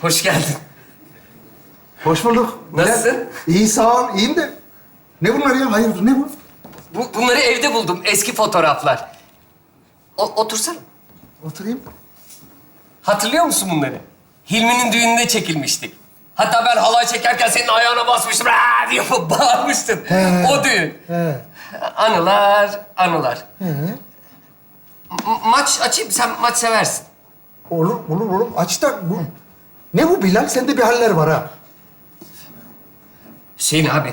Hoş geldin. Hoş bulduk. Nasılsın? İyi sağ ol, iyiyim de. Ne bunlar ya? Hayırdır, ne bu? Bu, bunları evde buldum. Eski fotoğraflar. O, otursana. Oturayım. Hatırlıyor musun bunları? Hilmi'nin düğününde çekilmiştik. Hatta ben halay çekerken senin ayağına basmıştım. Aa diye bağırmıştın. He. O düğün. He. Anılar, anılar. Maç açayım, sen maç seversin. Olur, olur, olur. Aç da bu... Ne bu Bilal? Sende bir haller var ha. Hüseyin abi,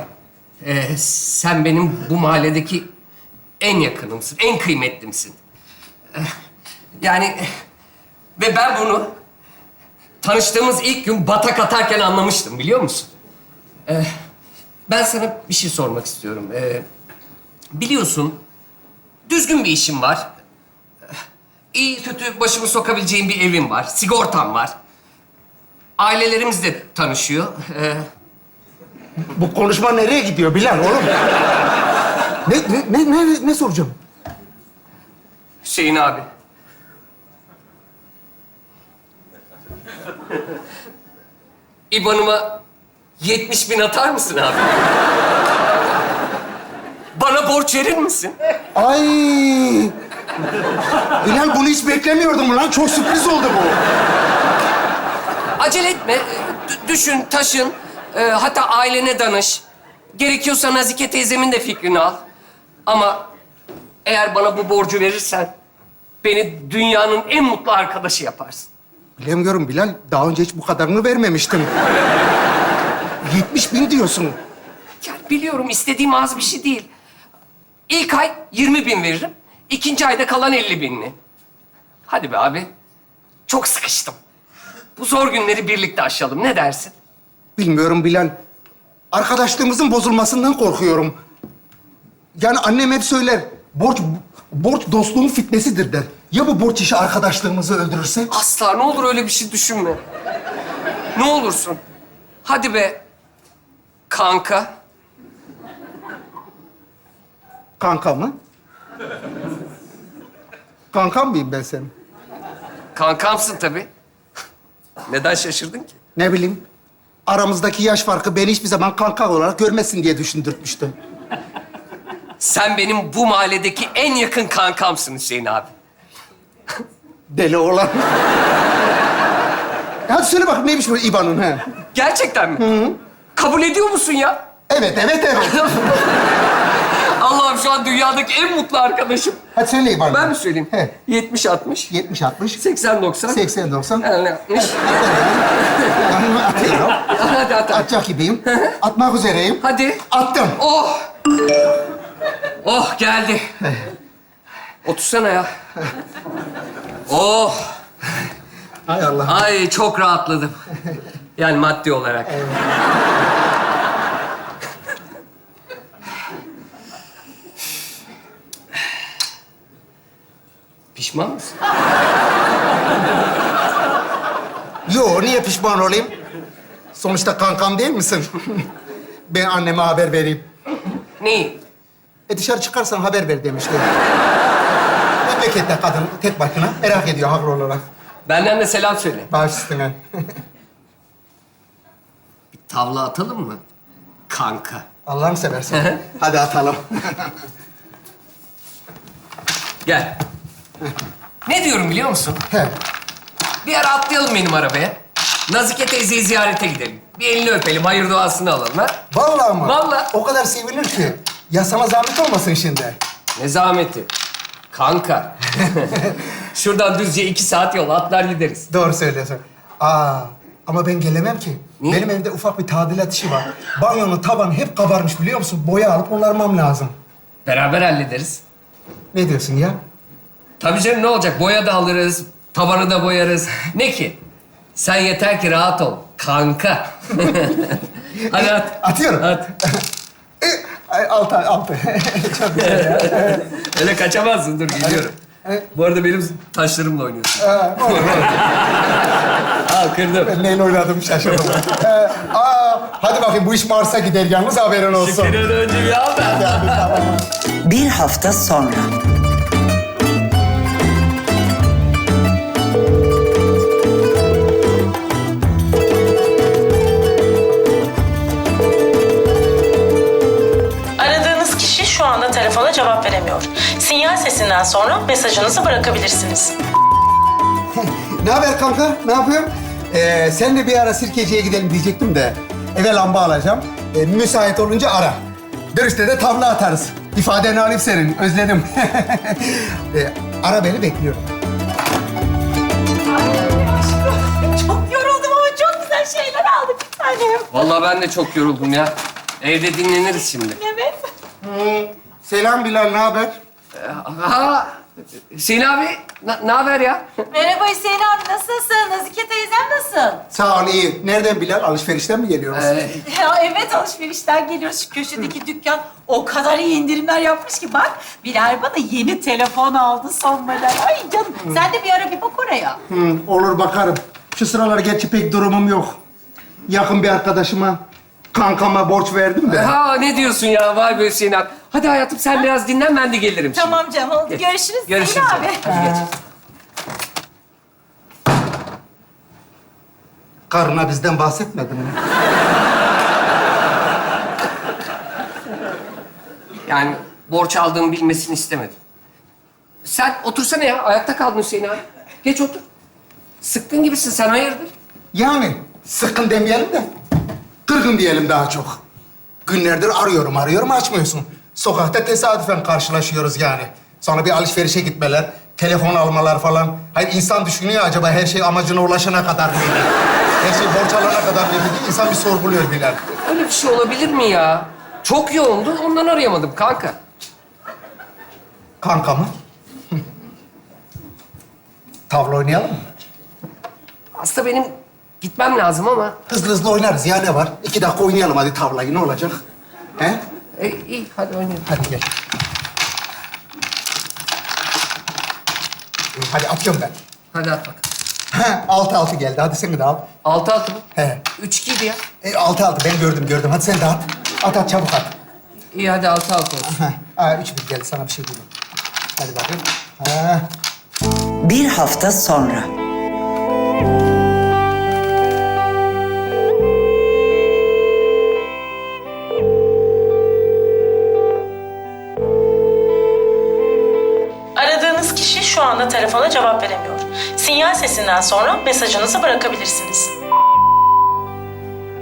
e, sen benim bu mahalledeki en yakınımsın, en kıymetlimsin. E, yani e, ve ben bunu tanıştığımız ilk gün batak atarken anlamıştım biliyor musun? E, ben sana bir şey sormak istiyorum. E, biliyorsun, düzgün bir işim var. E, İyi kötü başımı sokabileceğim bir evim var, sigortam var. Ailelerimiz de tanışıyor. E, Bu konuşma nereye gidiyor Bilal oğlum? ne, ne, ne, ne, ne soracağım? Hüseyin abi. İban'ıma 70 bin atar mısın abi? Bana borç verir misin? Ay! Bilal bunu hiç beklemiyordum lan. Çok sürpriz oldu bu. Acele etme. D- düşün, taşın. Ee, hatta ailene danış. Gerekiyorsa Nazike teyzemin de fikrini al. Ama eğer bana bu borcu verirsen... ...beni dünyanın en mutlu arkadaşı yaparsın. Bilemiyorum Bilal. Daha önce hiç bu kadarını vermemiştim. 70 bin diyorsun. Yani biliyorum istediğim az bir şey değil. İlk ay 20 bin veririm. ikinci ayda kalan 50 binli. Hadi be abi. Çok sıkıştım. Bu zor günleri birlikte aşalım. Ne dersin? Bilmiyorum Bilal. Arkadaşlığımızın bozulmasından korkuyorum. Yani annem hep söyler. Borç borç dostluğun fitnesidir der. Ya bu borç işi arkadaşlığımızı öldürürse? Asla ne olur öyle bir şey düşünme. Ne olursun. Hadi be. Kanka. Kanka mı? Kankam mıyım ben senin? Kankamsın tabii. Neden şaşırdın ki? Ne bileyim. Aramızdaki yaş farkı beni hiçbir zaman kanka olarak görmesin diye düşündürtmüştü. Sen benim bu mahalledeki en yakın kankamsın Hüseyin abi. Deli olan. Hadi söyle bakayım neymiş bu İBAN'ın he? Gerçekten mi? Kabul ediyor musun ya? Evet, evet, evet. Allah'ım şu an dünyadaki en mutlu arkadaşım. Hadi söyle İBAN'ı. Ben mi söyleyeyim? He. 70 60 70, 60, 80 90 80, 90. Yani 60. Yanıma atıyorum. hadi hadi. Atacak gibiyim. Atmak üzereyim. Hadi. Attım. Oh. Oh geldi. Otursana ya. Oh. Hay Allah. Ay çok rahatladım. Yani maddi olarak. Pişman mısın? Yo, niye pişman olayım? Sonuçta kankam değil misin? ben anneme haber vereyim. Neyi? E dışarı çıkarsan haber ver demişti. Memlekette kadın tek başına merak ediyor haklı olarak. Benden de selam söyle. Baş üstüne. Bir tavla atalım mı? Kanka. Allah'ını seversen. Hadi atalım. Gel. Ne diyorum biliyor musun? He. Bir ara atlayalım benim arabaya. Nazike teyzeyi ziyarete gidelim. Bir elini öpelim, hayır duasını alalım ha. Vallahi mı? Vallahi. O kadar sevinir ki. Ya sana zahmet olmasın şimdi. Ne zahmeti. Kanka. Şuradan düzce iki saat yol atlar gideriz. Doğru söylüyorsun. Aa, ama ben gelemem ki. Niye? Benim evde ufak bir tadilat işi var. Banyonun tabanı hep kabarmış biliyor musun? Boya alıp onarmam lazım. Beraber hallederiz. Ne diyorsun ya? Tabii canım ne olacak? Boya da alırız, tabanı da boyarız. Ne ki? Sen yeter ki rahat ol. Kanka. Hadi at. Atıyorum. At. E, ay, altı, altı. Çok güzel ya. Öyle kaçamazsın. Dur geliyorum. Evet. Bu arada benim taşlarımla oynuyorsun. Ha, olur, olur. Al kırdım. Ben neyle oynadım şaşırdım. Ee, aa, hadi bakayım bu iş Mars'a gider yalnız haberin olsun. An önce bir al tamam. Bir hafta sonra. Sesinden sonra mesajınızı bırakabilirsiniz. Ne haber kanka? Ne yapıyorsun? Ee, sen de bir ara sirkeciye gidelim diyecektim de eve lamba alacağım. Ee, müsait olunca ara. Dönüşte de tavla atarız. İfadeni alayım senin. Özledim. Ee, ara beni bekliyorum. Çok yoruldum ama çok güzel şeyler aldık bir tanem. Vallahi ben de çok yoruldum ya. Evde dinleniriz şimdi. Evet. Selam Bilal, ne haber? Ha, Hüseyin abi, ne haber ya? Merhaba Hüseyin abi nasılsın? Nazike teyzem nasıl? Sağ ol, iyi. Nereden Bilal? Alışverişten mi geliyoruz? Ee, Ya evet alışverişten geliyoruz. Şu köşedeki dükkan o kadar iyi indirimler yapmış ki bak. Bilal bana yeni telefon aldı son model. Ay canım sen de bir ara bir bak oraya. Hı, olur bakarım. Şu sıralar gerçi pek durumum yok. Yakın bir arkadaşıma, kankama borç verdim de. ha ne diyorsun ya? Vay be Hüseyin abi. Hadi hayatım sen biraz dinlen ben de gelirim şimdi. Tamam canım oldu. Görüşürüz Görüşürüz. Abi. Hadi geç. Karına bizden bahsetmedin mi? Yani borç aldığımı bilmesini istemedim. Sen otursana ya. Ayakta kaldın Hüseyin abi. Geç otur. Sıkkın gibisin sen hayırdır? Yani sıkın demeyelim de kırgın diyelim daha çok. Günlerdir arıyorum arıyorum açmıyorsun. Sokakta tesadüfen karşılaşıyoruz yani. Sonra bir alışverişe gitmeler, telefon almalar falan. Hayır insan düşünüyor acaba her şey amacına ulaşana kadar mıydı? Her şey borç alana kadar mıydı insan bir sorguluyor Bilal. Öyle bir şey olabilir mi ya? Çok yoğundu ondan arayamadım kanka. Kanka mı? Tavla oynayalım mı? Aslında benim gitmem lazım ama. Hızlı hızlı oynarız ya ne var? İki dakika oynayalım hadi tavlayı ne olacak? He? E, iyi hadi oynayalım. Hadi gel. Hadi atıyorum ben. Hadi at bak. Ha, altı altı geldi. Hadi sen de al. Altı altı mı? He. Üç ikiydi ya. E, altı altı. Ben gördüm gördüm. Hadi sen de at. At at çabuk at. İyi hadi altı altı olsun. Ha, aa, üç bir geldi. Sana bir şey dedim. Hadi bakayım. Ha. Bir hafta sonra. Kişi şu anda telefona cevap veremiyor. Sinyal sesinden sonra mesajınızı bırakabilirsiniz.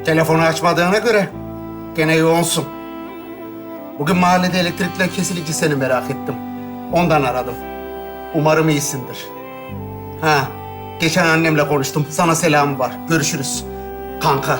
Telefonu açmadığına göre gene yoğunsun. Bugün mahallede elektrikler kesilince seni merak ettim. Ondan aradım. Umarım iyisindir. Ha, geçen annemle konuştum. Sana selamı var. Görüşürüz. Kanka.